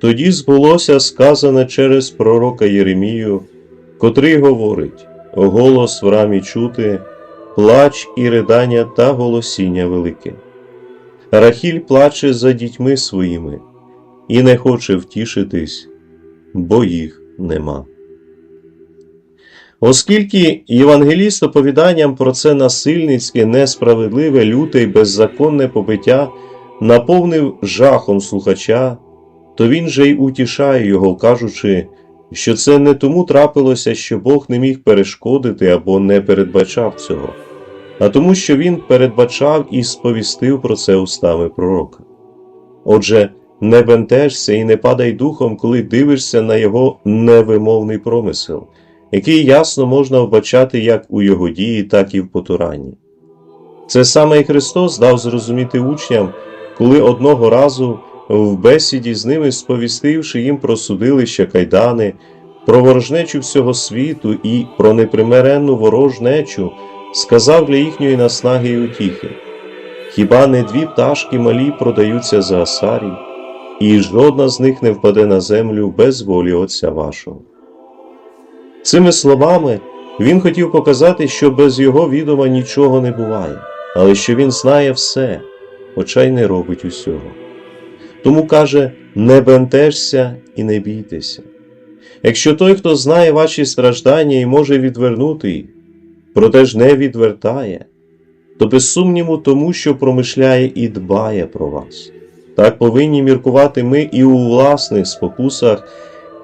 Тоді збулося сказане через пророка Єремію, котрий говорить: голос в рамі чути, плач і ридання та голосіння велике. Рахіль плаче за дітьми своїми і не хоче втішитись, бо їх нема. Оскільки євангеліст оповіданням про це насильницьке, несправедливе, люте й беззаконне побиття наповнив жахом слухача, то він же й утішає його, кажучи, що це не тому трапилося, що Бог не міг перешкодити або не передбачав цього, а тому, що він передбачав і сповістив про це устами пророка. Отже, не бентежся і не падай духом, коли дивишся на його невимовний промисел, який ясно можна вбачати як у його дії, так і в потуранні. Це саме і Христос дав зрозуміти учням, коли одного разу в бесіді з ними сповістивши їм про судилища кайдани, про ворожнечу всього світу і про непримиренну ворожнечу, сказав для їхньої наснаги й утіхи. Хіба не дві пташки малі продаються за асарій, і жодна з них не впаде на землю без волі Отця вашого. Цими словами він хотів показати, що без його відома нічого не буває, але що він знає все, хоча й не робить усього. Тому каже: не бентежся і не бійтеся. Якщо той, хто знає ваші страждання і може відвернути їх, проте ж не відвертає, то без сумніву тому, що промишляє і дбає про вас. Так повинні міркувати ми і у власних спокусах,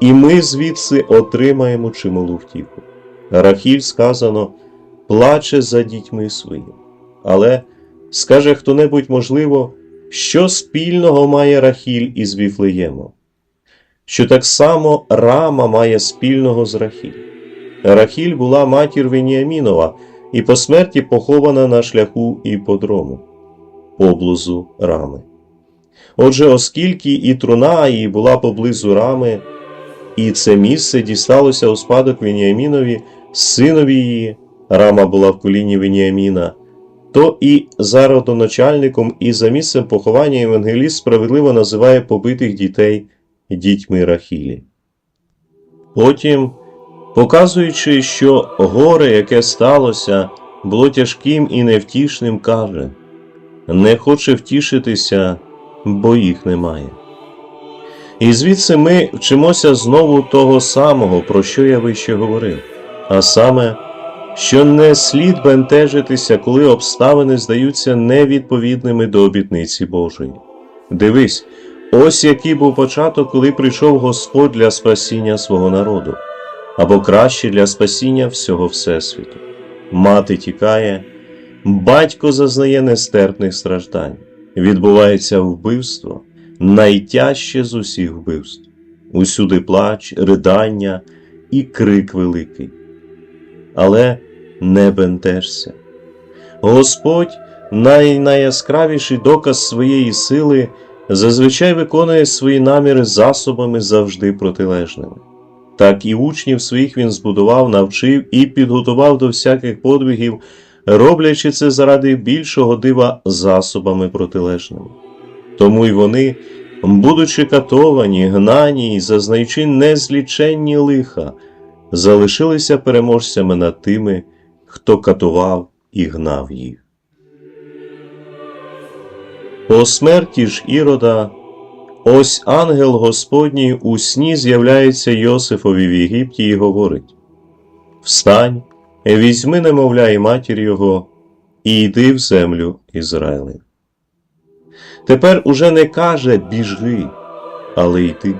і ми звідси отримаємо чималу втіху. Рахіль сказано, плаче за дітьми своїм. Але скаже хто-небудь, можливо, що спільного має Рахіль із Віфлеємом? Що так само Рама має спільного з Рахіль. Рахіль була матір Веніамінова і по смерті похована на шляху іподрому, поблизу Рами. Отже, оскільки і труна її була поблизу Рами, і це місце дісталося у спадок Веніамінові, синові її, Рама була в коліні Веніаміна, то і за родоначальником, і за місцем поховання Євангеліст справедливо називає побитих дітей дітьми Рахілі. Потім, показуючи, що горе, яке сталося, було тяжким і невтішним, каже не хоче втішитися, бо їх немає. І звідси ми вчимося знову того самого, про що я вище говорив, а саме, що не слід бентежитися, коли обставини здаються невідповідними до обітниці Божої. Дивись, ось який був початок, коли прийшов Господь для спасіння свого народу, або краще для спасіння всього Всесвіту. Мати тікає, батько зазнає нестерпних страждань, відбувається вбивство, найтяжче з усіх вбивств, усюди плач, ридання і крик великий. Але не бентежся. Господь, най найяскравіший доказ своєї сили, зазвичай виконує свої наміри засобами завжди протилежними. Так і учнів своїх він збудував, навчив і підготував до всяких подвигів, роблячи це заради більшого дива засобами протилежними. Тому й вони, будучи катовані, гнані і зазнаючи незліченні лиха, залишилися переможцями над тими, хто катував і гнав їх. По смерті ж Ірода, ось ангел Господній у сні з'являється Йосифові в Єгипті і говорить: Встань, візьми немовля і матір його, і йди в землю Ізраїлев. Тепер уже не каже біжи, але йди.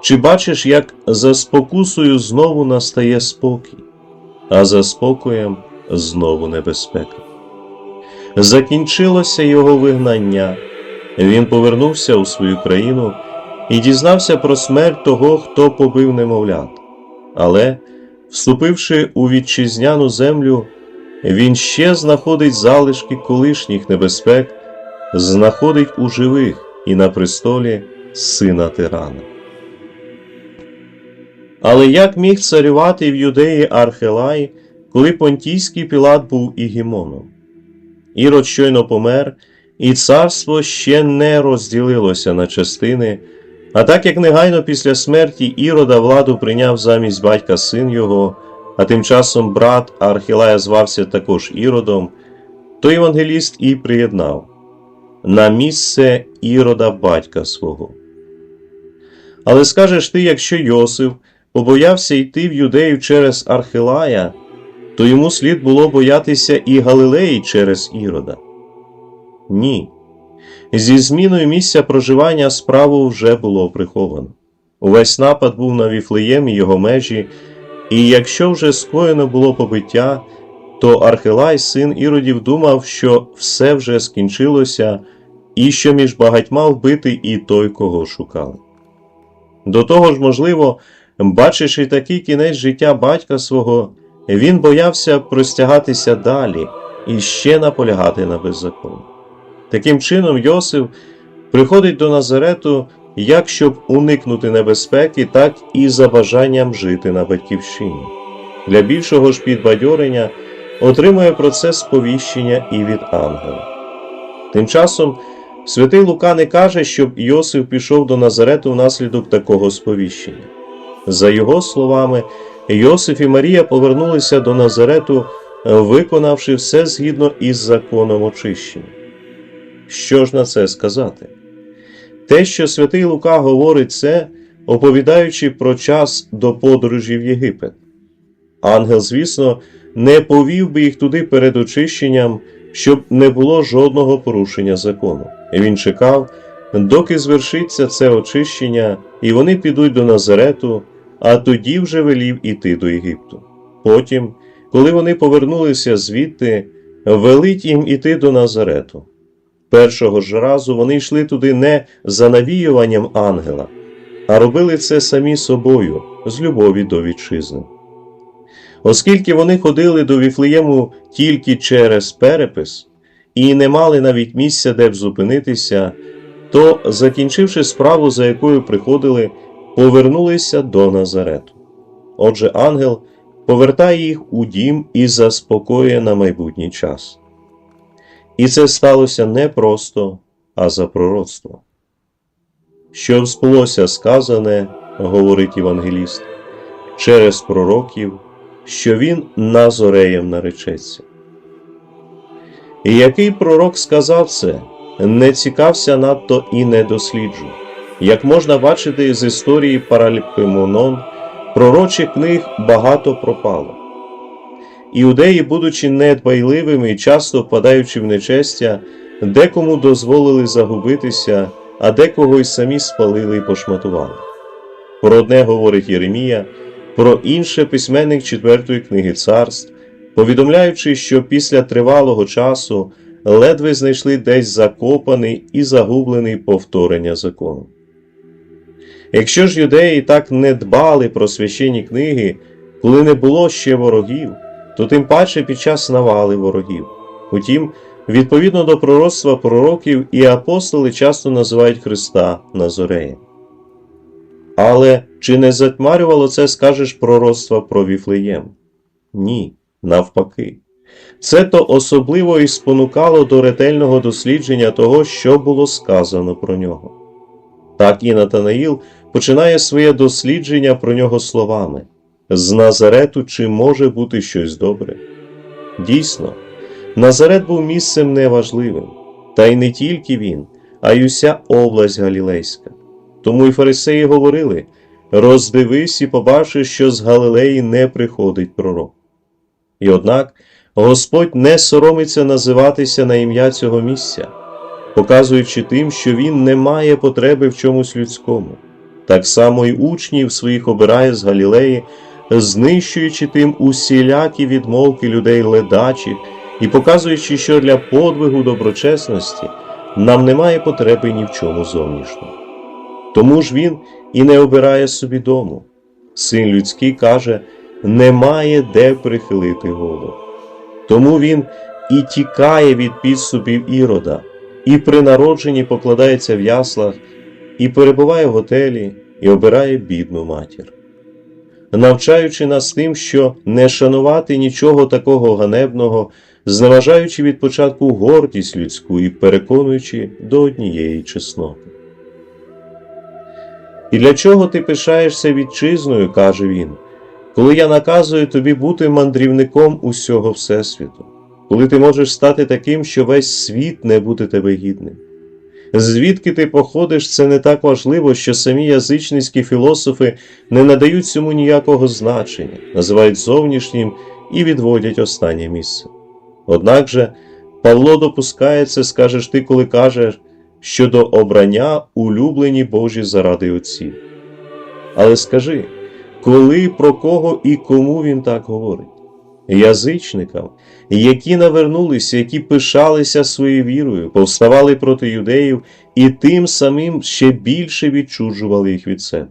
Чи бачиш, як за спокусою знову настає спокій, а за спокоєм знову небезпека? Закінчилося його вигнання, він повернувся у свою країну і дізнався про смерть того, хто побив немовлят. Але, вступивши у вітчизняну землю, він ще знаходить залишки колишніх небезпек, знаходить у живих і на престолі сина тирана. Але як міг царювати в юдеї Архелай, коли понтійський пілат був ігімоном? Ірод щойно помер, і царство ще не розділилося на частини, А так як негайно після смерті Ірода владу прийняв замість батька син його, а тим часом брат Архілая звався також Іродом, то євангеліст і приєднав на місце Ірода батька свого. Але скажеш ти, якщо Йосиф побоявся йти в юдею через Архилая, то йому слід було боятися і Галилеї через Ірода. Ні. Зі зміною місця проживання справу вже було приховано. Увесь напад був на Віфлеєм і його межі, і якщо вже скоєно було побиття, то Архилай, син Іродів, думав, що все вже скінчилося, і що між багатьма вбитий і той, кого шукали. До того ж, можливо, бачивши такий кінець життя батька свого, він боявся простягатися далі і ще наполягати на беззаконні. Таким чином, Йосиф приходить до Назарету як щоб уникнути небезпеки, так і за бажанням жити на батьківщині. Для більшого ж підбадьорення отримує процес сповіщення і від ангела. Тим часом святий Лука не каже, щоб Йосиф пішов до Назарету внаслідок такого сповіщення. За його словами, Йосиф і Марія повернулися до Назарету, виконавши все згідно із законом очищення. Що ж на це сказати? Те, що святий Лука говорить це, оповідаючи про час до подорожі в Єгипет. Ангел, звісно, не повів би їх туди перед очищенням, щоб не було жодного порушення закону. Він чекав, доки звершиться це очищення, і вони підуть до Назарету, а тоді вже велів іти до Єгипту. Потім, коли вони повернулися звідти, велить їм іти до Назарету. Першого ж разу вони йшли туди не за навіюванням ангела, а робили це самі собою з любові до вітчизни. Оскільки вони ходили до Віфлеєму тільки через перепис і не мали навіть місця, де б зупинитися, то, закінчивши справу, за якою приходили, повернулися до Назарету. Отже, ангел повертає їх у дім і заспокоює на майбутній час. І це сталося не просто, а за пророцтво. Що збулося сказане, говорить Євангеліст, через пророків, що він Назореєм наречеться. І який пророк сказав це, не цікався надто і не досліджує. Як можна бачити з історії Параліпимонон, пророчих книг багато пропало. Іудеї, будучи недбайливими і часто впадаючи в нечестя, декому дозволили загубитися, а декого й самі спалили і пошматували. Про одне говорить Єремія, про інше письменник четвертої книги царств, повідомляючи, що після тривалого часу ледве знайшли десь закопаний і загублений повторення закону. Якщо ж юдеї так не дбали про священні книги, коли не було ще ворогів, то тим паче під час навали ворогів. Утім, відповідно до пророцтва пророків і апостоли часто називають Христа Назореєм. Але чи не затьмарювало це, скажеш, пророцтва про Віфлеєм? Ні, навпаки. Це то особливо і спонукало до ретельного дослідження того, що було сказано про нього. Так і Натанаїл починає своє дослідження про нього словами з Назарету чи може бути щось добре? Дійсно, Назарет був місцем неважливим, та й не тільки він, а й уся область Галілейська. Тому й фарисеї говорили роздивись і побачиш, що з Галилеї не приходить пророк. І однак Господь не соромиться називатися на ім'я цього місця, показуючи тим, що він не має потреби в чомусь людському. Так само й учнів своїх обирає з Галілеї, знищуючи тим усілякі відмовки людей ледачих і показуючи, що для подвигу доброчесності нам немає потреби ні в чому зовнішньому. Тому ж він і не обирає собі дому. Син людський каже, немає де прихилити голову. Тому він і тікає від підступів ірода, і при народженні покладається в яслах, і перебуває в готелі, і обирає бідну матір. Навчаючи нас тим, що не шанувати нічого такого ганебного, зневажаючи від початку гордість людську і переконуючи до однієї чесноти. І для чого ти пишаєшся вітчизною, каже він, коли я наказую тобі бути мандрівником усього Всесвіту, коли ти можеш стати таким, що весь світ не буде тебе гідним. Звідки ти походиш, це не так важливо, що самі язичницькі філософи не надають цьому ніякого значення, називають зовнішнім і відводять останнє місце. Однак же Павло допускає це, скажеш ти, коли кажеш, щодо обрання улюблені Божі заради отців. Але скажи, коли, про кого і кому він так говорить? Язичникам, які навернулися, які пишалися своєю вірою, повставали проти юдеїв і тим самим ще більше відчужували їх від себе.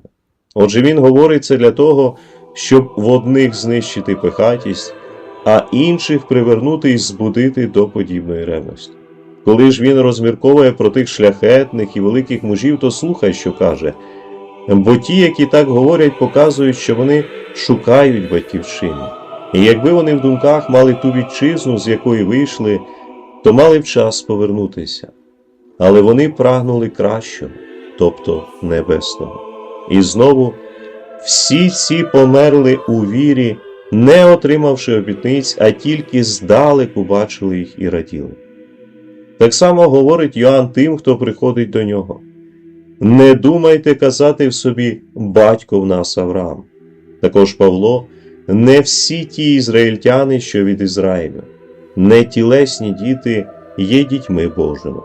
Отже, він говорить це для того, щоб в одних знищити пихатість, а інших привернути і збудити до подібної ревності. Коли ж він розмірковує про тих шляхетних і великих мужів, то слухай, що каже. Бо ті, які так говорять, показують, що вони шукають батьківщини. І якби вони в думках мали ту вітчизну, з якої вийшли, то мали б час повернутися. Але вони прагнули кращого, тобто небесного. І знову всі ці померли у вірі, не отримавши обітниць, а тільки здалеку бачили їх і раділи. Так само говорить Йоанн тим, хто приходить до нього. Не думайте казати в собі батько в нас Авраам. Також Павло, не всі ті ізраїльтяни, що від Ізраїлю, не тілесні діти є дітьми Божими.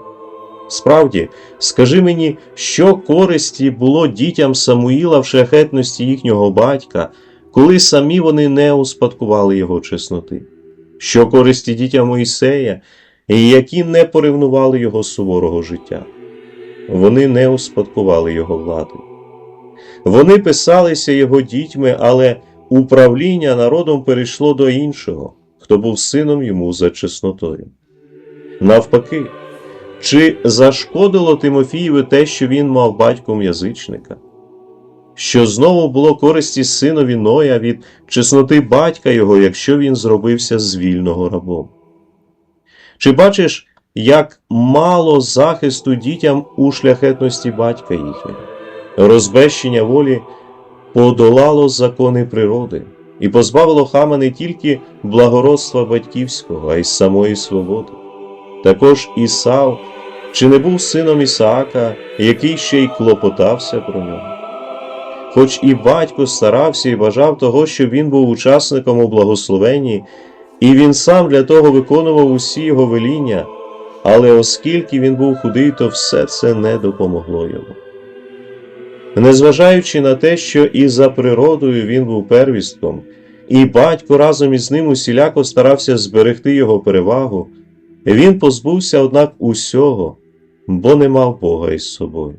Справді, скажи мені, що користі було дітям Самуїла в шляхетності їхнього батька, коли самі вони не успадкували його чесноти? Що користі дітям Моїсея, які не порівнували його суворого життя? Вони не успадкували його влади. Вони писалися його дітьми, але управління народом перейшло до іншого, хто був сином йому за чеснотою. Навпаки, чи зашкодило Тимофієві те, що він мав батьком язичника? Що знову було користі синові Ноя від чесноти батька його, якщо він зробився звільного рабом? Чи бачиш, як мало захисту дітям у шляхетності батька їхнього? Розбещення волі подолало закони природи і позбавило хама не тільки благородства батьківського, а й самої свободи. Також Ісав, чи не був сином Ісаака, який ще й клопотався про нього? Хоч і батько старався і бажав того, щоб він був учасником у благословенні, і він сам для того виконував усі його веління, але оскільки він був худий, то все це не допомогло йому. Незважаючи на те, що і за природою він був первістком, і батько разом із ним усіляко старався зберегти його перевагу, він позбувся, однак, усього, бо не мав Бога із собою.